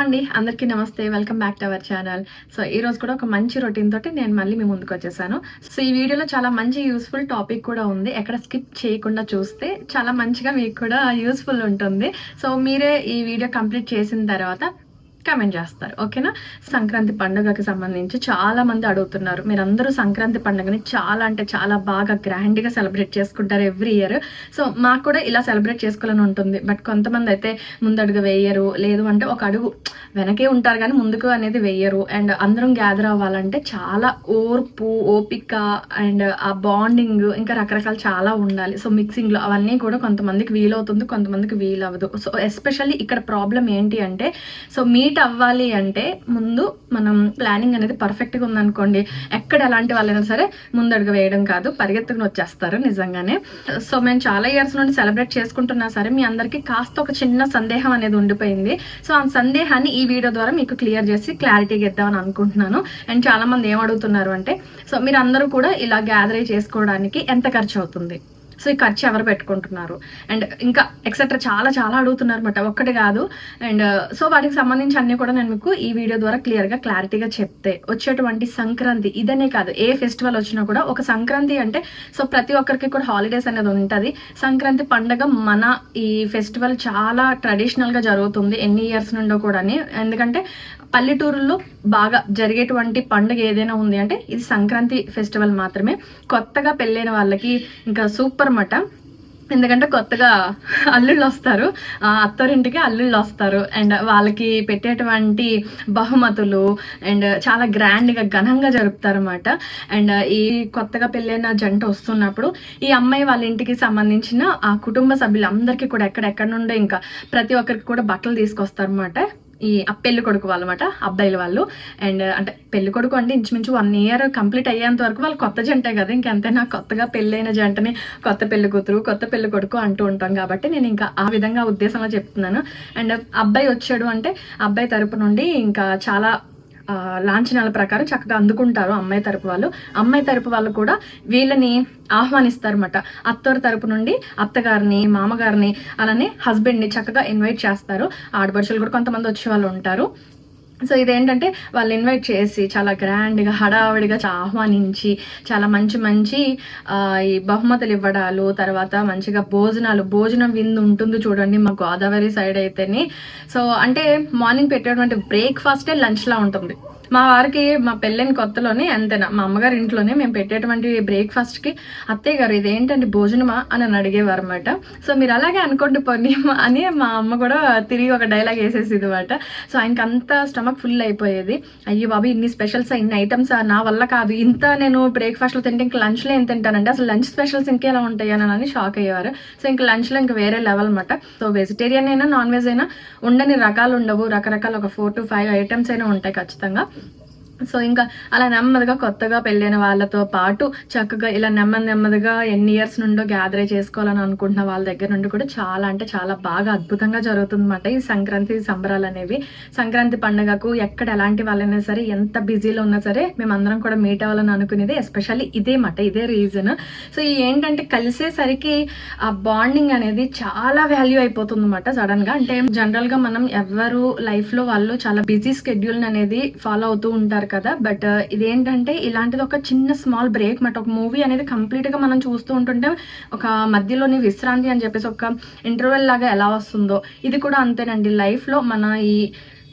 అండి అందరికీ నమస్తే. Welcome back to our channel so ఈ రోజు కూడా ఒక మంచి రొటీన్ తోటి నేను మళ్ళీ మీ ముందుకు వచ్చేసాను. సో ఈ వీడియోలో చాలా మంచి యూస్ఫుల్ టాపిక్ కూడా ఉంది. ఎక్కడ స్కిప్ చేయకుండా చూస్తే చాలా మంచిగా మీకు కూడా యూస్ఫుల్ ఉంటుంది. సో మీరే ఈ వీడియో కంప్లీట్ చేసిన తర్వాత కమెంట్ చేస్తారు ఓకేనా సంక్రాంతి పండుగకి సంబంధించి చాలా మంది అడుగుతున్నారు. మీరందరూ సంక్రాంతి పండుగని చాలా అంటే చాలా బాగా గ్రాండ్గా సెలబ్రేట్ చేసుకుంటారు ఎవ్రీ ఇయర్ సో మాకు కూడా ఇలా సెలబ్రేట్ చేసుకోవాలని ఉంటుంది. బట్ కొంతమంది అయితే ముందడుగు వేయరు లేదు అంటే ఒక అడుగు వెనకే ఉంటారు కానీ ముందుకు అనేది వేయరు. అండ్ అందరం గ్యాదర్ అవ్వాలంటే చాలా ఓర్పు ఓపిక అండ్ ఆ బాండింగ్ ఇంకా రకరకాల చాలా ఉండాలి. సో మిక్సింగ్లో అవన్నీ కూడా కొంతమందికి వీలవుతుంది కొంతమందికి వీలవ్వదు. సో ఎస్పెషల్లీ ఇక్కడ ప్రాబ్లం ఏంటి అంటే సో మీ మీట్ అవ్వాలి అంటే ముందు మనం ప్లానింగ్ అనేది పర్ఫెక్ట్గా ఉందనుకోండి. ఎక్కడ ఎలాంటి వాళ్ళైనా సరే ముందడుగు వేయడం కాదు పరిగెత్తుకుని వచ్చేస్తారు నిజంగానే. సో మేము చాలా ఇయర్స్ నుండి సెలబ్రేట్ చేసుకుంటున్నా సరే మీ అందరికీ కాస్త ఒక చిన్న సందేహం అనేది ఉండిపోయింది. సో ఆ సందేహాన్ని ఈ వీడియో ద్వారా మీకు క్లియర్ చేసి క్లారిటీగా ఇద్దామని అనుకుంటున్నాను. అండ్ చాలామంది ఏం అడుగుతున్నారు అంటే సో మీరు అందరూ కూడా ఇలా గ్యాదర్ చేసుకోవడానికి ఎంత ఖర్చు అవుతుంది? సో ఈ ఖర్చు ఎవరు పెట్టుకుంటున్నారు? అండ్ ఇంకా ఎక్సెట్రా చాలా చాలా అడుగుతున్నారు అనమాట ఒక్కటి కాదు. అండ్ సో వాటికి సంబంధించి అన్ని కూడా నేను మీకు ఈ వీడియో ద్వారా క్లియర్గా క్లారిటీగా చెప్తే వచ్చేటువంటి సంక్రాంతి ఇదనే కాదు. ఏ ఫెస్టివల్ వచ్చినా కూడా ఒక సంక్రాంతి అంటే సో ప్రతి ఒక్కరికి కూడా హాలిడేస్ అనేది ఉంటుంది. సంక్రాంతి పండగ మన ఈ ఫెస్టివల్ చాలా ట్రెడిషనల్గా జరుగుతుంది ఎన్ని ఇయర్స్ నుండో కూడా ఎందుకంటే పల్లెటూరులో బాగా జరిగేటువంటి పండుగ ఏదైనా ఉంది అంటే ఇది సంక్రాంతి ఫెస్టివల్ మాత్రమే. కొత్తగా పెళ్ళైన వాళ్ళకి ఇంకా సూపర్ మట. ఎందుకంటే కొత్తగా అల్లుళ్ళు వస్తారు. అత్తరింటికి అల్లుళ్ళు వస్తారు. అండ్ వాళ్ళకి పెట్టేటువంటి బహుమతులు అండ్ చాలా గ్రాండ్గా ఘనంగా జరుపుతారన్నమాట. అండ్ ఈ కొత్తగా పెళ్ళైన జంట వస్తున్నప్పుడు ఈ అమ్మాయి వాళ్ళ ఇంటికి సంబంధించిన ఆ కుటుంబ సభ్యులందరికీ కూడా ఎక్కడెక్కడ నుండో ఇంకా ప్రతి ఒక్కరికి కూడా బట్టలు తీసుకొస్తారన్నమాట. ఈ పెళ్ళి కొడుకు వాళ్ళమాట అబ్బాయిల వాళ్ళు. అండ్ అంటే పెళ్ళి కొడుకు అంటే ఇంచుమించు వన్ ఇయర్ కంప్లీట్ అయ్యేంత వరకు వాళ్ళు కొత్త జంటే కదా. ఇంకెంతైనా కొత్తగా పెళ్ళైన జంటని కొత్త పెళ్ళి కూతురు కొత్త పెళ్ళి కొడుకు అంటూ ఉంటాం కాబట్టి నేను ఇంకా ఆ విధంగా ఉద్దేశంలో చెప్తున్నాను. అండ్ అబ్బాయి వచ్చాడు అంటే అబ్బాయి తరపు నుండి ఇంకా చాలా లాంఛనాల ప్రకారం చక్కగా అందుకుంటారు అమ్మాయి తరపు వాళ్ళు. అమ్మాయి తరపు వాళ్ళు కూడా వీళ్ళని ఆహ్వానిస్తారన్నమాట. అత్తోరు తరపు నుండి అత్తగారిని మామగారిని అలానే హస్బెండ్ని చక్కగా ఇన్వైట్ చేస్తారు. ఆడపడుచులు కూడా కొంతమంది వచ్చే వాళ్ళు ఉంటారు. సో ఇదేంటంటే వాళ్ళు ఇన్వైట్ చేసి చాలా గ్రాండ్గా హడావిడిగా ఆహ్వానించి చాలా మంచి మంచి ఈ బహుమతులు ఇవ్వడాలు తర్వాత మంచిగా భోజనాలు భోజనం విందు ఉంటుంది చూడండి మా గోదావరి సైడ్ అయితేనే. సో అంటే మార్నింగ్ పెట్టేటువంటి బ్రేక్ఫాస్టే లంచ్లా ఉంటుంది. మా వారికి మా పెళ్ళైన కొత్తలోనే అంతేనా మా అమ్మగారి ఇంట్లోనే మేము పెట్టేటువంటి బ్రేక్ఫాస్ట్కి అత్తయ్య గారు ఇదేంటండి భోజనమా? అని అని అడిగేవారు అనమాట సో మీరు అలాగే అనుకోండి పోనీ అని మా అమ్మ కూడా తిరిగి ఒక డైలాగ్ వేసేసింది అనమాట సో ఆయనకి అంత స్టమక్ ఫుల్ అయిపోయేది. అయ్యో బాబు ఇన్ని స్పెషల్స్ ఇన్ని ఐటమ్స్ నా వల్ల కాదు. ఇంత నేను బ్రేక్ఫాస్ట్లో తింటే ఇంకా లంచ్లో ఏం తింటానంటే అసలు లంచ్ స్పెషల్స్ ఇంకేలా ఉంటాయి? అని అని షాక్ అయ్యేవారు. సో ఇంకా లంచ్లో ఇంకా వేరే లెవెల్ అనమాట సో వెజిటేరియన్ అయినా నాన్ వెజ్ అయినా ఉండని రకాలు ఉండవు. రకరకాల ఒక ఫోర్ టు ఫైవ్ ఐటమ్స్ అయినా ఉంటాయి ఖచ్చితంగా. సో ఇంకా అలా నెమ్మదిగా కొత్తగా పెళ్ళైన వాళ్ళతో పాటు చక్కగా ఇలా నెమ్మది నెమ్మదిగా ఎన్ని ఇయర్స్ నుండో గ్యాదరే చేసుకోవాలని అనుకుంటున్న వాళ్ళ దగ్గర నుండి కూడా చాలా అంటే చాలా బాగా అద్భుతంగా జరుగుతుందన్నమాట ఈ సంక్రాంతి సంబరాలు అనేవి. సంక్రాంతి పండుగకు ఎక్కడ ఎలాంటి వాళ్ళైనా సరే ఎంత బిజీలో ఉన్నా సరే మేమందరం కూడా మీట్ అవ్వాలని అనుకునేది ఎస్పెషల్లీ ఇదే మాట ఇదే రీజన్ సో ఈ ఏంటంటే కలిసేసరికి ఆ బాండింగ్ అనేది చాలా వాల్యూ అయిపోతుంది అనమాట సడన్గా. అంటే జనరల్గా మనం ఎవరు లైఫ్లో వాళ్ళు చాలా బిజీ స్కెడ్యూల్ అనేది ఫాలో అవుతూ ఉంటారు కదా. బట్ uh, ఇదేంటంటే ఇలాంటిది ఒక చిన్న స్మాల్ బ్రేక్ మాట ఒక మూవీ అనేది కంప్లీట్గా మనం చూస్తూ ఉంటుంటే ఒక మధ్యలోని విశ్రాంతి అని చెప్పేసి ఒక ఇంటర్వెల్ లాగా ఎలా వస్తుందో. ఇది కూడా అంతేనండి. లైఫ్లో మన ఈ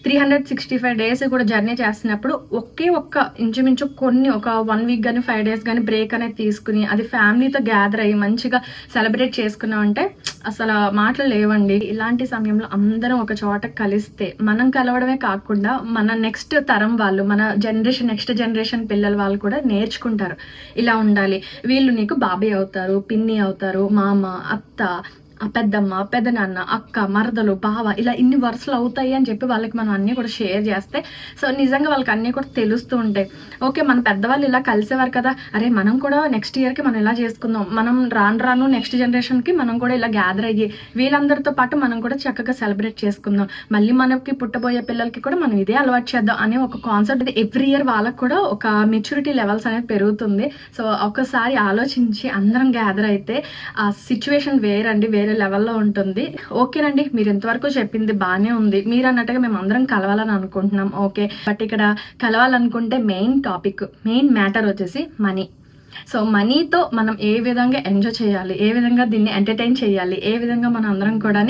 three hundred sixty five days కూడా జర్నీ చేస్తున్నప్పుడు ఒకే ఒక్క ఇంచుమించు కొన్ని ఒక వన్ వీక్ కానీ ఫైవ్ డేస్ కానీ బ్రేక్ అనేది తీసుకుని అది ఫ్యామిలీతో గ్యాదర్ అయ్యి మంచిగా సెలబ్రేట్ చేసుకున్నాం అంటే అసలు మాటలు లేవండి. ఇలాంటి సమయంలో అందరం ఒక చోట కలిస్తే మనం కలవడమే కాకుండా మన నెక్స్ట్ తరం వాళ్ళు మన జనరేషన్ నెక్స్ట్ జనరేషన్ పిల్లల వాళ్ళు కూడా నేర్చుకుంటారు. ఇలా ఉండాలి. వీళ్ళు నీకు బాబాయ్ అవుతారు పిన్ని అవుతారు మామ అత్త పెద్దమ్మ పెద్దనాన్న అక్క మరదలు బావ ఇలా ఇన్ని వరుసలు అవుతాయి అని చెప్పి వాళ్ళకి మనం అన్నీ కూడా షేర్ చేస్తే సో నిజంగా వాళ్ళకి అన్నీ కూడా తెలుస్తూ ఉంటాయి. ఓకే మన పెద్దవాళ్ళు ఇలా కలిసేవారు కదా. అరే మనం కూడా నెక్స్ట్ ఇయర్కి మనం ఇలా చేసుకుందాం. మనం రాను రాను నెక్స్ట్ జనరేషన్కి మనం కూడా ఇలా గ్యాదర్ అయ్యి వీళ్ళందరితో పాటు మనం కూడా చక్కగా సెలబ్రేట్ చేసుకుందాం. మళ్ళీ మనకి పుట్టబోయే పిల్లలకి కూడా మనం ఇదే అలవాటు చేద్దాం అనే ఒక కాన్సెప్ట్ ఎవ్రీ ఇయర్ వాళ్ళకి కూడా ఒక మెచ్యూరిటీ లెవెల్స్ అనేది పెరుగుతుంది. సో ఒకసారి ఆలోచించి అందరం గ్యాదర్ అయితే ఆ సిచ్యువేషన్ వేరండి. వేరే వేరే లెవెల్లో ఉంటుంది. ఓకేనండి మీరు ఇంతవరకు చెప్పింది బాగానే ఉంది. మీరు అన్నట్టుగా మేము అందరం కలవాలని అనుకుంటున్నాం. ఓకే బట్ ఇక్కడ కలవాలనుకుంటే మెయిన్ టాపిక్ మెయిన్ మ్యాటర్ వచ్చేసి మనీ. సో మనీతో మనం ఏ విధంగా ఎంజాయ్ చేయాలి ఏ విధంగా దీన్ని ఎంటర్టైన్ చేయాలి ఏ విధంగా మనం అందరం కూడా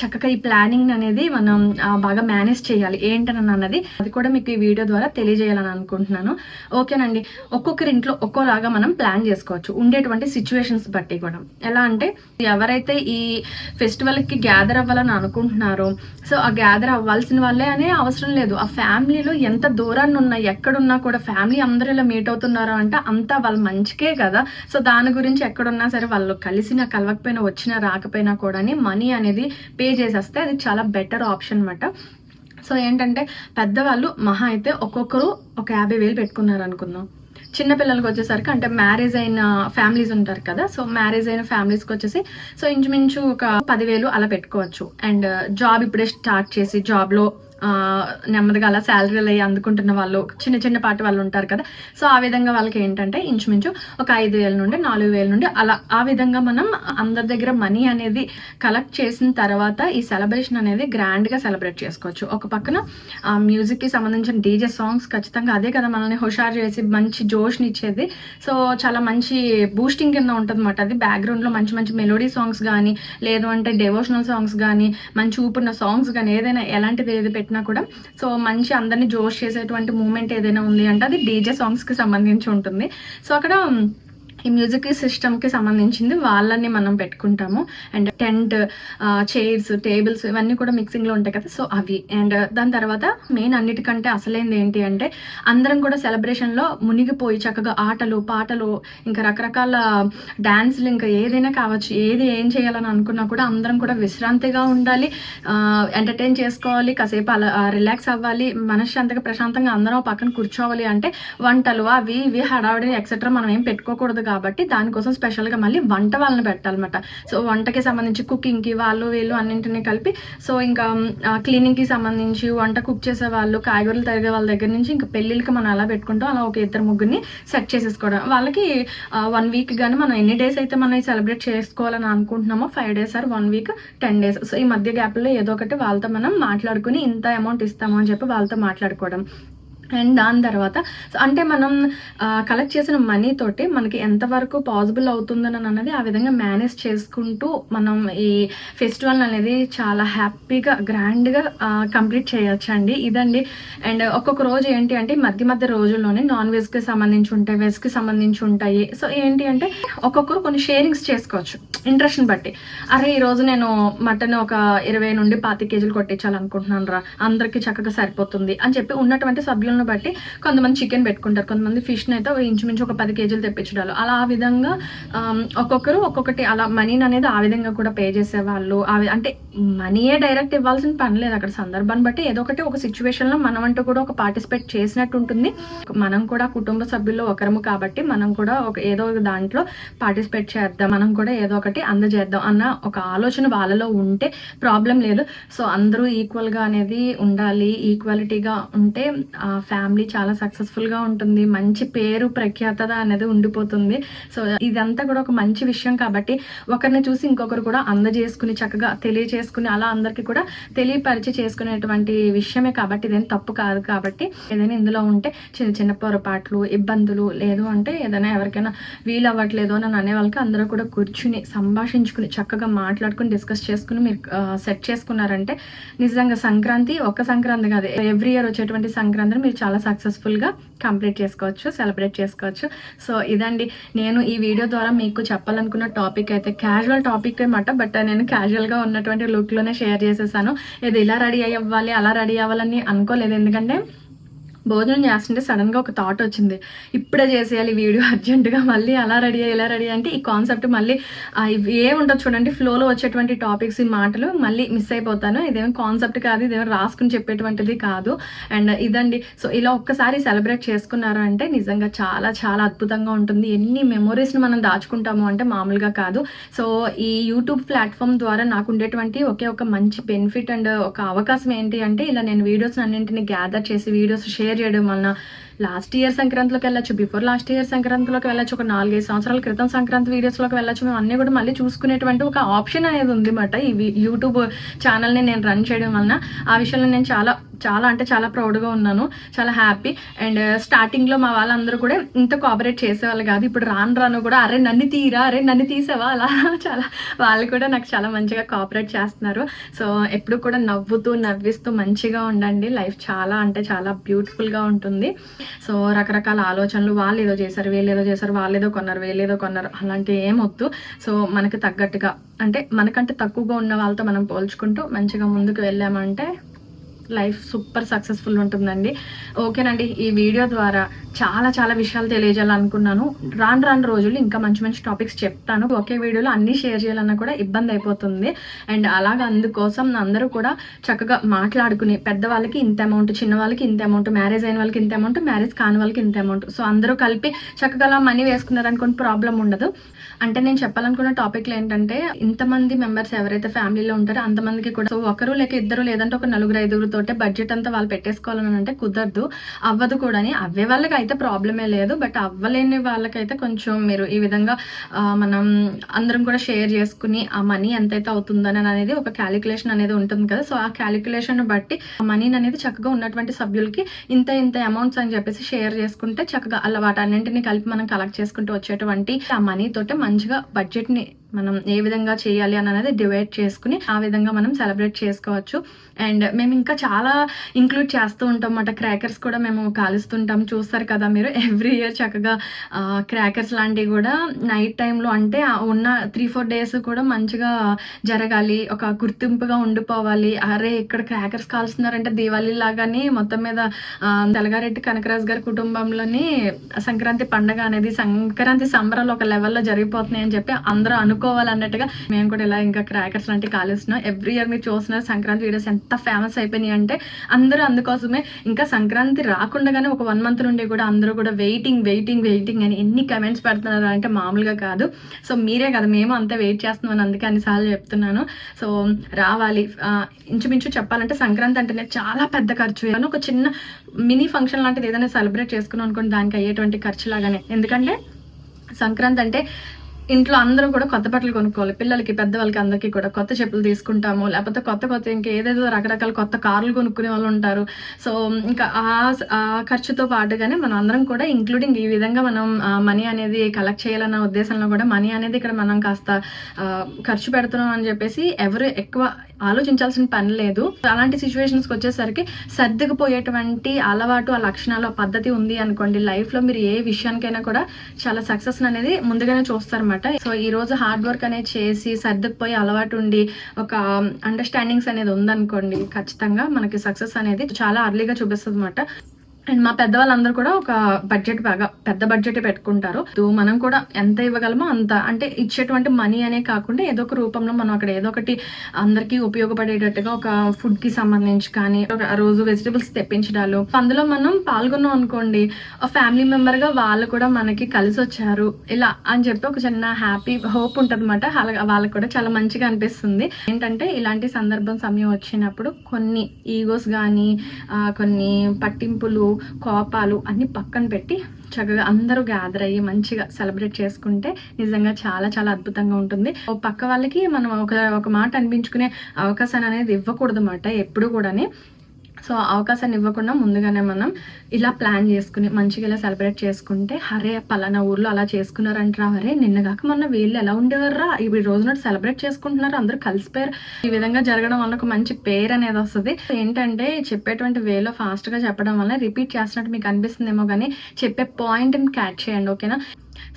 చక్కగా ఈ ప్లానింగ్ అనేది మనం బాగా మేనేజ్ చేయాలి ఏంటని అన్నది అది కూడా మీకు ఈ వీడియో ద్వారా తెలియజేయాలని అనుకుంటున్నాను. ఓకేనండి. ఒక్కొక్కరి ఇంట్లో ఒక్కోలాగా మనం ప్లాన్ చేసుకోవచ్చు. ఉండేటువంటి సిచ్యువేషన్స్ బట్టి కూడా. ఎలా అంటే ఎవరైతే ఈ ఫెస్టివల్కి గ్యాదర్ అవ్వాలని అనుకుంటున్నారో సో ఆ గ్యాదర్ అవ్వాల్సిన వాళ్ళే అనే అవసరం లేదు. ఆ ఫ్యామిలీలో ఎంత దూరాన్ని ఉన్నా ఎక్కడున్నా కూడా ఫ్యామిలీ అందరూ ఇలా మీట్ అవుతున్నారో అంటే అంతా వాళ్ళ మంచికే కదా. సో దాని గురించి ఎక్కడున్నా సరే వాళ్ళు కలిసినా కలవకపోయినా వచ్చినా రాకపోయినా కూడా మనీ అనేది పే చేసేస్తే అది చాలా బెటర్ ఆప్షన్ అనమాట సో ఏంటంటే పెద్దవాళ్ళు మహా అయితే ఒక్కొక్కరు ఒక యాభై వేలు పెట్టుకున్నారు అనుకుందాం. చిన్నపిల్లలకి వచ్చేసరికి అంటే మ్యారేజ్ అయిన ఫ్యామిలీస్ ఉంటారు కదా. సో మ్యారేజ్ అయిన ఫ్యామిలీస్కి వచ్చేసి సో ఇంచుమించు ఒక పదివేలు అలా పెట్టుకోవచ్చు. అండ్ జాబ్ ఇప్పుడే స్టార్ట్ చేసి జాబ్లో నెమ్మదిగా అలా శాలరీలు అయ్యి అందుకుంటున్న వాళ్ళు చిన్న చిన్న పాటి వాళ్ళు ఉంటారు కదా. సో ఆ విధంగా వాళ్ళకి ఏంటంటే ఇంచుమించు ఒక ఐదు వేల నుండి నాలుగు వేల నుండి అలా ఆ విధంగా మనం అందరి దగ్గర మనీ అనేది కలెక్ట్ చేసిన తర్వాత ఈ సెలబ్రేషన్ అనేది గ్రాండ్గా సెలబ్రేట్ చేసుకోవచ్చు. ఒక పక్కన మ్యూజిక్కి సంబంధించిన డీజే సాంగ్స్ ఖచ్చితంగా అదే కదా మనల్ని హుషారు చేసి మంచి జోష్ని ఇచ్చేది. సో చాలా మంచి బూస్టింగ్ కింద ఉంటుంది అనమాట అది బ్యాక్గ్రౌండ్లో మంచి మంచి మెలోడీ సాంగ్స్ కానీ లేదు అంటే డెవోషనల్ సాంగ్స్ కానీ మంచి ఊపున్న సాంగ్స్ కానీ ఏదైనా ఎలాంటిది ఏది పెట్టినా కూడా. సో మంచి అందరినీ జోష్ చేసేటువంటి మూమెంట్ ఏదైనా ఉంది అంటే అది డీజే సాంగ్స్కి సంబంధించి ఉంటుంది. సో అక్కడ ఈ మ్యూజిక్ సిస్టమ్కి సంబంధించింది వాళ్ళని మనం పెట్టుకుంటాము. అండ్ టెంట్ చైర్స్ టేబుల్స్ ఇవన్నీ కూడా మిక్సింగ్లో ఉంటాయి కదా. సో అవి. అండ్ uh, దాని తర్వాత మెయిన్ అన్నిటికంటే అసలైంది ఏంటి అంటే అందరం కూడా సెలబ్రేషన్లో మునిగిపోయి చక్కగా ఆటలు పాటలు ఇంకా రకరకాల డ్యాన్సులు ఇంకా ఏదైనా కావచ్చు ఏది ఏం చేయాలని అనుకున్నా కూడా అందరం కూడా విశ్రాంతిగా ఉండాలి. ఎంటర్టైన్ చేసుకోవాలి. కాసేపు అలా రిలాక్స్ అవ్వాలి. మనశ్శాంతిగా ప్రశాంతంగా అందరం పక్కన కూర్చోవాలి అంటే వంటలు అవి ఇవి హడావిడి ఎక్సెట్రా మనం ఏం పెట్టుకోకూడదు కాబట్టి దానికోసం స్పెషల్గా మళ్ళీ వంట వాళ్ళని పెట్టాలన్నమాట. సో వంటకి సంబంధించి కుకింగ్కి వాళ్ళు వీళ్ళు అన్నింటినీ కలిపి సో ఇంకా క్లీనింగ్కి సంబంధించి వంట కుక్ చేసే వాళ్ళు కాయగూరలు తరిగే వాళ్ళ దగ్గర నుంచి ఇంకా పెళ్ళిళ్ళకి మనం ఎలా పెట్టుకుంటాం. అలా ఒక ఇద్దరు ముగ్గురిని సెట్ చేసేసుకోవడం. వాళ్ళకి వన్ వీక్ కానీ మనం ఎన్ని డేస్ అయితే మనం సెలబ్రేట్ చేసుకోవాలని అనుకుంటున్నామో five days or one week ten days so ఈ మధ్య గ్యాప్లో ఏదో ఒకటి వాళ్ళతో మనం మాట్లాడుకుని ఇంత అమౌంట్ ఇస్తాము అని చెప్పి వాళ్ళతో మాట్లాడుకోవడం. అండ్ దాని తర్వాత సో అంటే మనం కలెక్ట్ చేసిన మనీ తోటి మనకి ఎంతవరకు పాసిబుల్ అవుతుందని అన్నది ఆ విధంగా మేనేజ్ చేసుకుంటూ మనం ఈ ఫెస్టివల్ అనేది చాలా హ్యాపీగా గ్రాండ్గా కంప్లీట్ చేయొచ్చండి. ఇదండి. అండ్ ఒక్కొక్క రోజు ఏంటి అంటే మధ్య మధ్య రోజుల్లోనే నాన్ వెజ్కి సంబంధించి ఉంటాయి వెజ్కి సంబంధించి ఉంటాయి. సో ఏంటి అంటే ఒక్కొక్కరు కొన్ని షేరింగ్స్ చేసుకోవచ్చు. ఇంట్రెస్ట్ని బట్టి. అరే ఈ రోజు నేను మటన్ ఒక ఇరవై నుండి పాతి కేజీలు కొట్టించాలనుకుంటున్నాను రా అందరికీ చక్కగా సరిపోతుంది అని చెప్పి ఉన్నటువంటి సభ్యులను బట్టి కొంతమంది చికెన్ పెట్టుకుంటారు కొంతమంది ఫిష్ని అయితే ఒక ఇంచుమించు ఒక పది కేజీలు తెప్పించడాలు. అలా ఆ విధంగా ఒక్కొక్కరు ఒక్కొక్కటి అలా మనీని అనేది ఆ విధంగా కూడా పే చేసేవాళ్ళు. ఆ అంటే మనీయే డైరెక్ట్ ఇవ్వాల్సిన పని లేదు. అక్కడ సందర్భాన్ని బట్టి ఏదో ఒకటి ఒక సిచ్యువేషన్లో మనం అంటూ కూడా ఒక పార్టిసిపేట్ చేసినట్టు ఉంటుంది. మనం కూడా కుటుంబ సభ్యుల్లో ఒకరము కాబట్టి మనం కూడా ఒక ఏదో ఒక దాంట్లో పార్టిసిపేట్ చేద్దాం. మనం కూడా ఏదో ఒకటి అందజేద్దాం అన్న ఒక ఆలోచన వాళ్ళలో ఉంటే ప్రాబ్లం లేదు. సో అందరూ ఈక్వల్గా అనేది ఉండాలి. ఈక్వాలిటీగా ఉంటే ఫ్యామిలీ చాలా సక్సెస్ఫుల్గా ఉంటుంది మంచి పేరు ప్రఖ్యాతత అనేది ఉండిపోతుంది. సో ఇదంతా కూడా ఒక మంచి విషయం కాబట్టి ఒకరిని చూసి ఇంకొకరు కూడా అందజేసుకుని చక్కగా తెలియజేసుకుని అలా అందరికీ కూడా తెలియపరిచి చేసుకునేటువంటి విషయమే కాబట్టి ఇదేం తప్పు కాదు కాబట్టి ఏదైనా ఇందులో ఉంటే చిన్న చిన్న పొరపాట్లు ఇబ్బందులు లేదు అంటే ఏదైనా ఎవరికైనా వీలు అవ్వట్లేదు అని అనే వాళ్ళకి అందరూ కూడా కూర్చుని సంభాషించుకుని చక్కగా మాట్లాడుకుని డిస్కస్ చేసుకుని మీరు సెట్ చేసుకున్నారంటే నిజంగా సంక్రాంతి ఒక సంక్రాంతి కాదు ఎవ్రీ ఇయర్ వచ్చేటువంటి సంక్రాంతిని మీరు చాలా సక్సెస్ఫుల్గా కంప్లీట్ చేసుకోవచ్చు సెలబ్రేట్ చేసుకోవచ్చు. సో ఇదండి. నేను ఈ వీడియో ద్వారా మీకు చెప్పాలనుకున్న టాపిక్ అయితే క్యాజువల్ టాపిక్ అనమాట బట్ నేను క్యాజువల్గా ఉన్నటువంటి లుక్లోనే షేర్ చేసేసాను. ఇది ఇలా రెడీ అవ్వాలి అలా రెడీ అవ్వాలని అనుకోలేదు. ఎందుకంటే భోజనం చేస్తుంటే సడన్గా ఒక థాట్ వచ్చింది. ఇప్పుడే చేసేయాలి వీడియో అర్జెంటుగా మళ్ళీ అలా రెడీ ఇలా రెడీ అంటే ఈ కాన్సెప్ట్ మళ్ళీ ఏ ఉంటుంది చూడండి ఫ్లోలో వచ్చేటువంటి టాపిక్స్ ఈ మాటలు మళ్ళీ మిస్ అయిపోతాను. ఇదేమి కాన్సెప్ట్ కాదు ఇదేమో రాసుకుని చెప్పేటువంటిది కాదు. అండ్ ఇదండి సో ఇలా ఒక్కసారి సెలబ్రేట్ చేసుకున్నారు అంటే నిజంగా చాలా చాలా అద్భుతంగా ఉంటుంది. ఎన్ని మెమొరీస్ని మనం దాచుకుంటాము అంటే మామూలుగా కాదు. సో ఈ యూట్యూబ్ ప్లాట్ఫామ్ ద్వారా నాకు ఉండేటువంటి ఒకే ఒక మంచి బెనిఫిట్ అండ్ ఒక అవకాశం ఏంటి అంటే ఇలా నేను వీడియోస్ అన్నింటిని గ్యాదర్ చేసి వీడియోస్ షేర్ చేయడం వలన లాస్ట్ ఇయర్ సంక్రాంతిలోకి వెళ్ళచ్చు బిఫోర్ లాస్ట్ ఇయర్ సంక్రాంతిలోకి వెళ్ళచ్చు ఒక నాలుగైదు సంవత్సరాల క్రితం సంక్రాంతి వీడియోస్లోకి వెళ్ళచ్చు. మేము అన్నీ కూడా మళ్ళీ చూసుకునేటువంటి ఒక ఆప్షన్ అనేది ఉంది అన్నమాట ఈ యూట్యూబ్ ఛానల్ని నేను రన్ చేయడం వలన ఆ విషయంలో నేను చాలా చాలా అంటే చాలా ప్రౌడ్గా ఉన్నాను. చాలా హ్యాపీ. అండ్ స్టార్టింగ్లో మా వాళ్ళందరూ కూడా ఇంత కోఆపరేట్ చేసేవాళ్ళు కాదు. ఇప్పుడు రాను రాను కూడా అరే నన్ను తీరా? అరే నన్ను తీసావా? అలా చాలా వాళ్ళు కూడా నాకు చాలా మంచిగా కోఆపరేట్ చేస్తున్నారు. సో ఎప్పుడు కూడా నవ్వుతూ నవ్విస్తూ మంచిగా ఉండండి. లైఫ్ చాలా అంటే చాలా బ్యూటిఫుల్గా ఉంటుంది. సో రకరకాల ఆలోచనలు వాళ్ళు ఏదో చేశారు వీళ్ళు ఏదో చేశారు వాళ్ళు ఏదో కొన్నారు వీళ్ళు ఏదో కొన్నారు అలాంటి ఏం వద్దు. సో మనకు తగ్గట్టుగా అంటే మనకంటే తక్కువగా ఉన్న వాళ్ళతో మనం పోల్చుకుంటూ మంచిగా ముందుకు వెళ్ళామంటే లైఫ్ సూపర్ సక్సెస్ఫుల్ ఉంటుందండి. ఓకేనండి ఈ వీడియో ద్వారా చాలా చాలా విషయాలు తెలియజేయాలనుకున్నాను. రాను రాను రోజులు ఇంకా మంచి మంచి టాపిక్స్ చెప్తాను. ఒకే వీడియోలో అన్నీ షేర్ చేయాలన్నా కూడా ఇబ్బంది అయిపోతుంది. అండ్ అలాగ అందుకోసం అందరూ కూడా చక్కగా మాట్లాడుకుని పెద్దవాళ్ళకి ఇంత అమౌంట్ చిన్న వాళ్ళకి ఇంత అమౌంట్ మ్యారేజ్ అయిన వాళ్ళకి ఇంత అమౌంట్ మ్యారేజ్ కాని వాళ్ళకి ఇంత అమౌంట్. సో అందరూ కలిపి చక్కగా మనీ వేసుకున్నారనుకోని ప్రాబ్లం ఉండదు. అంటే నేను చెప్పాలనుకున్న టాపిక్లు ఏంటంటే ఇంతమంది మెంబర్స్ ఎవరైతే ఫ్యామిలీలో ఉంటారో అంతమందికి కూడా సో ఒకరు లేక ఇద్దరు లేదంటే ఒక నలుగురు ఐదుగురుతో తోటే బడ్జెట్ అంతా వాళ్ళు పెట్టేసుకోవాలని అంటే కుదరదు. అవ్వదు కూడా అవ్వే వాళ్ళకి అయితే ప్రాబ్లమే లేదు. బట్ అవ్వలేని వాళ్ళకైతే కొంచెం మీరు ఈ విధంగా మనం అందరం కూడా షేర్ చేసుకుని ఆ మనీ ఎంతైతే అవుతుందని అనేది ఒక క్యాలిక్యులేషన్ అనేది ఉంటుంది కదా. సో ఆ క్యాలిక్యులేషన్ బట్టి ఆ మనీని అనేది చక్కగా ఉన్నటువంటి సభ్యులకి ఇంత ఇంత అమౌంట్స్ అని చెప్పేసి షేర్ చేసుకుంటే చక్కగా అలా అన్నింటినీ కలిపి మనం కలెక్ట్ చేసుకుంటూ వచ్చేటువంటి ఆ మనీ తోటే మంచిగా బడ్జెట్ని మనం ఏ విధంగా చేయాలి అని అనేది డివైడ్ చేసుకుని ఆ విధంగా మనం సెలబ్రేట్ చేసుకోవచ్చు. అండ్ మేము ఇంకా చాలా ఇంక్లూడ్ చేస్తూ ఉంటాం అన్నమాట. క్రాకర్స్ కూడా మేము కాలుస్తుంటాం. చూస్తారు కదా మీరు ఎవ్రీ ఇయర్ చక్కగా క్రాకర్స్ లాంటివి కూడా నైట్ టైంలో అంటే ఉన్న త్రీ ఫోర్ డేస్ కూడా మంచిగా జరగాలి. ఒక గుర్తింపుగా ఉండిపోవాలి. అరే ఇక్కడ క్రాకర్స్ కాల్స్తున్నారంటే దీవాళీ లాగానే మొత్తం మీద తెలగారెడ్డి కనకరాజు గారి కుటుంబంలోని సంక్రాంతి పండగ అనేది సంక్రాంతి సంబరాలు ఒక లెవెల్లో జరిగిపోతున్నాయి అని చెప్పి అందరూ అను అనుకోవాలన్నట్టుగా మేము కూడా ఇలా ఇంకా క్రాకర్స్ లాంటివి కాలేస్తున్నాం. ఎవ్రీ ఇయర్ మీరు చూస్తున్నారు సంక్రాంతి వీడియోస్ ఎంత ఫేమస్ అయిపోయినాయి అంటే అందరూ అందుకోసమే ఇంకా సంక్రాంతి రాకుండానే ఒక వన్ మంత్ నుండి కూడా అందరూ కూడా వెయిటింగ్ వెయిటింగ్ వెయిటింగ్ అని ఎన్ని కమెంట్స్ పెడుతున్నారు అంటే మామూలుగా కాదు. సో మీరే కదా మేము అంతా వెయిట్ చేస్తున్నాం అని అందుకే అన్నిసార్లు చెప్తున్నాను. సో రావాలి. ఇంచుమించు చెప్పాలంటే సంక్రాంతి అంటేనే చాలా పెద్ద ఖర్చు. కానీ ఒక చిన్న మినీ ఫంక్షన్ లాంటిది ఏదైనా సెలబ్రేట్ చేసుకున్నాం అనుకోండి దానికి అయ్యేటువంటి ఖర్చు లాగానే. ఎందుకంటే సంక్రాంతి అంటే ఇంట్లో అందరూ కూడా కొత్త బట్టలు కొనుక్కోవాలి. పిల్లలకి పెద్దవాళ్ళకి అందరికీ కూడా కొత్త చెప్పులు తీసుకుంటాము. లేకపోతే కొత్త కొత్త ఇంకా ఏదేదో రకరకాల కొత్త కార్లు కొనుక్కునే వాళ్ళు ఉంటారు. సో ఇంకా ఆ ఖర్చుతో పాటుగానే మనం అందరం కూడా ఇంక్లూడింగ్ ఈ విధంగా మనం మనీ అనేది కలెక్ట్ చేయాలన్న ఉద్దేశంలో కూడా మనీ అనేది ఇక్కడ మనం కాస్త ఖర్చు పెడుతున్నాం అని చెప్పేసి ఎవరు ఎక్కువ ఆలోచించాల్సిన పని లేదు. అలాంటి సిచ్యువేషన్స్కి వచ్చేసరికి సర్దుకుపోయేటువంటి అలవాటు ఆ లక్షణాలు ఆ పద్ధతి ఉంది అనుకోండి. లైఫ్లో మీరు ఏ విషయానికైనా కూడా చాలా సక్సెస్ అనేది ముందుగానే చూస్తారన్నమాట సో ఈ రోజు హార్డ్ వర్క్ అనేది చేసి సర్దుకుపోయి అలవాటు ఉండి ఒక um, అండర్స్టాండింగ్స్ అనేది ఉందనుకోండి ఖచ్చితంగా మనకి సక్సెస్ అనేది చాలా అర్లీగా చూపిస్తుంది అనమాట అండ్ మా పెద్దవాళ్ళందరూ కూడా ఒక బడ్జెట్ బాగా పెద్ద బడ్జెట్ పెట్టుకుంటారు. సో మనం కూడా ఎంత ఇవ్వగలమో అంత. అంటే ఇచ్చేటువంటి మనీ అనే కాకుండా ఏదో ఒక రూపంలో మనం అక్కడ ఏదో ఒకటి అందరికీ ఉపయోగపడేటట్టుగా ఒక ఫుడ్కి సంబంధించి కానీ ఒక రోజు వెజిటబుల్స్ తెప్పించడాలు. అందులో మనం పాల్గొన్నాం అనుకోండి ఫ్యామిలీ మెంబర్గా వాళ్ళు కూడా మనకి కలిసి వచ్చారు. ఇలా అని చెప్పి ఒక చిన్న హ్యాపీ హోప్ ఉంటుంది అనమాట వాళ్ళకి కూడా చాలా మంచిగా అనిపిస్తుంది. ఏంటంటే ఇలాంటి సందర్భం సమయం వచ్చినప్పుడు కొన్ని ఈగోస్ కానీ కొన్ని పట్టింపులు కోపాలు అన్ని పక్కన పెట్టి చక్కగా అందరూ గ్యాదర్ అయ్యి మంచిగా సెలబ్రేట్ చేసుకుంటే నిజంగా చాలా చాలా అద్భుతంగా ఉంటుంది. ఓ పక్క వాళ్ళకి మనం ఒక ఒక మాట అనిపించుకునే అవకాశాన్ని అనేది ఇవ్వకూడదు అన్నమాట ఎప్పుడు కూడాని. సో అవకాశాన్ని ఇవ్వకుండా ముందుగానే మనం ఇలా ప్లాన్ చేసుకుని మంచిగా ఇలా సెలబ్రేట్ చేసుకుంటే హరే పలానా ఊర్లో అలా చేసుకున్నారంటారా అరే నిన్నగాక మొన్న వీళ్ళు ఎలా ఉండేవారా ఈ రోజు నాడు సెలబ్రేట్ చేసుకుంటున్నారు అందరూ కలిసిపోయారు. ఈ విధంగా జరగడం వల్ల ఒక మంచి పేరు అనేది వస్తుంది. ఏంటంటే చెప్పేటువంటి వేలో ఫాస్ట్గా చెప్పడం వల్ల రిపీట్ చేస్తున్నట్టు మీకు అనిపిస్తుందేమో కానీ చెప్పే పాయింట్ క్యాచ్ చేయండి ఓకేనా?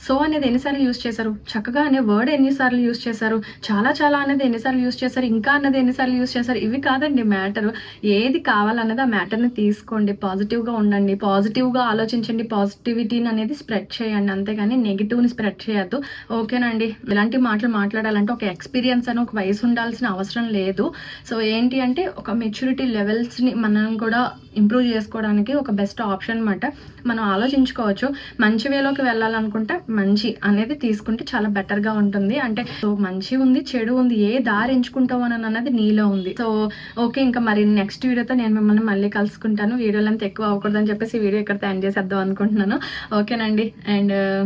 సో అనేది ఎన్నిసార్లు యూజ్ చేశారు? చక్కగా అనే వర్డ్ ఎన్నిసార్లు యూజ్ చేశారు? చాలా చాలా అనేది ఎన్నిసార్లు యూజ్ చేశారు? ఇంకా అన్నది ఎన్నిసార్లు యూజ్ చేశారు? ఇవి కాదండి మ్యాటర్. ఏది కావాలన్నది ఆ మ్యాటర్ని తీసుకోండి. పాజిటివ్గా ఉండండి. పాజిటివ్గా ఆలోచించండి. పాజిటివిటీని అనేది స్ప్రెడ్ చేయండి. అంతేగాని నెగిటివ్ని స్ప్రెడ్ చేయొద్దు. ఓకేనండి ఇలాంటి మాటలు మాట్లాడాలంటే ఒక ఎక్స్పీరియన్స్ అని ఒక వయసు ఉండాల్సిన అవసరం లేదు. సో ఏంటి అంటే ఒక మెచ్యూరిటీ లెవెల్స్ని మనం కూడా ఇంప్రూవ్ చేసుకోవడానికి ఒక బెస్ట్ ఆప్షన్ అనమాట మనం ఆలోచించుకోవచ్చు మంచి వేలోకి వెళ్ళాలనుకుంటే మంచి అనేది తీసుకుంటే చాలా బెటర్గా ఉంటుంది. అంటే సో మంచి ఉంది చెడు ఉంది ఏ దారి ఎంచుకుంటావు అని అన్నది నీలో ఉంది. సో ఓకే ఇంకా మరి నెక్స్ట్ వీడియోతో నేను మిమ్మల్ని మళ్ళీ కలుసుకుంటాను. వీడియోలు అంత ఎక్కువ అవ్వకూడదని చెప్పేసి వీడియో ఇక్కడ ఎండ్ చేసేద్దాం అనుకుంటున్నాను. ఓకేనండి. అండ్ uh,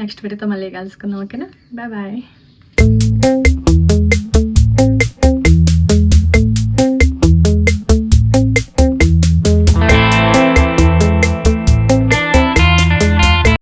నెక్స్ట్ వీడియోతో మళ్ళీ కలుసుకుందాం ఓకేనా? Bye bye